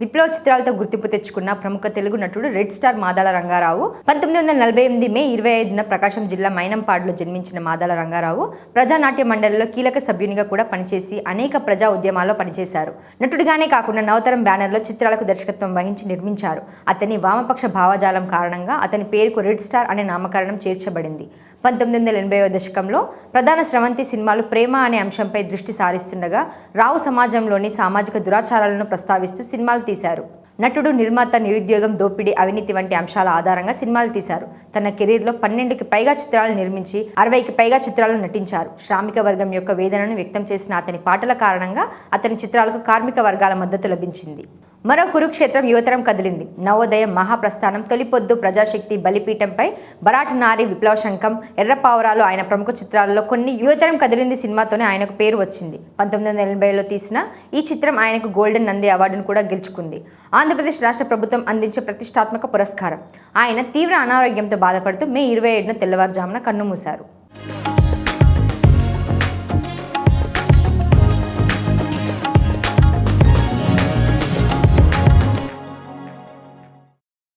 విప్లవ చిత్రాలతో గుర్తింపు తెచ్చుకున్న ప్రముఖ తెలుగు నటుడు రెడ్ స్టార్ మాదాల రంగారావు పంతొమ్మిది వందల నలభై ఎనిమిది మే ఇరవై ఐదున ప్రకాశం జిల్లా మైనంపాడులో జన్మించిన మాదాల రంగారావు ప్రజానాట్య మండలిలో కీలక సభ్యునిగా కూడా పనిచేసి అనేక ప్రజా ఉద్యమాల్లో పనిచేశారు. నటుడిగానే కాకుండా నవతరం బ్యానర్లో చిత్రాలకు దర్శకత్వం వహించి నిర్మించారు. అతని వామపక్ష భావజాలం కారణంగా అతని పేరుకు రెడ్ స్టార్ అనే నామకరణం చేర్చబడింది. పంతొమ్మిది వందల ఎనభైవ దశకంలో ప్రధాన స్రవంతి సినిమాలు ప్రేమ అనే అంశంపై దృష్టి సారిస్తుండగా రావు సమాజంలోని సామాజిక దురాచారాలను ప్రస్తావిస్తూ సినిమాలు తీశారు. నటుడు నిర్మాత నిరుద్యోగం దోపిడీ అవినీతి వంటి అంశాల ఆధారంగా సినిమాలు తీశారు. తన కెరీర్లో పన్నెండుకి పైగా చిత్రాలు నిర్మించి అరవైకి పైగా చిత్రాలు నటించారు. శ్రామిక వర్గం యొక్క వేదనను వ్యక్తం చేసిన అతని పాటల కారణంగా అతని చిత్రాలకు కార్మిక వర్గాల మద్దతు లభించింది. మరో కురుక్షేత్రం యువతరం కదిలింది. నవోదయం మహాప్రస్థానం తొలిపొద్దు ప్రజాశక్తి బలిపీఠంపై బరాట్ నారి విప్లవ శంఖం ఎర్రపావురాలు ఆయన ప్రముఖ చిత్రాలలో కొన్ని యువతరం కదిలింది సినిమాతోనే ఆయనకు పేరు వచ్చింది. పంతొమ్మిది వందల ఎనభైలో తీసిన ఈ చిత్రం ఆయనకు గోల్డెన్ నంది అవార్డును కూడా గెలుచుకుంది. ఆంధ్రప్రదేశ్ రాష్ట్ర ప్రభుత్వం అందించే ప్రతిష్టాత్మక పురస్కారం. ఆయన తీవ్ర అనారోగ్యంతో బాధపడుతూ మే ఇరవై ఏడున తెల్లవారుజామున కన్నుమూశారు.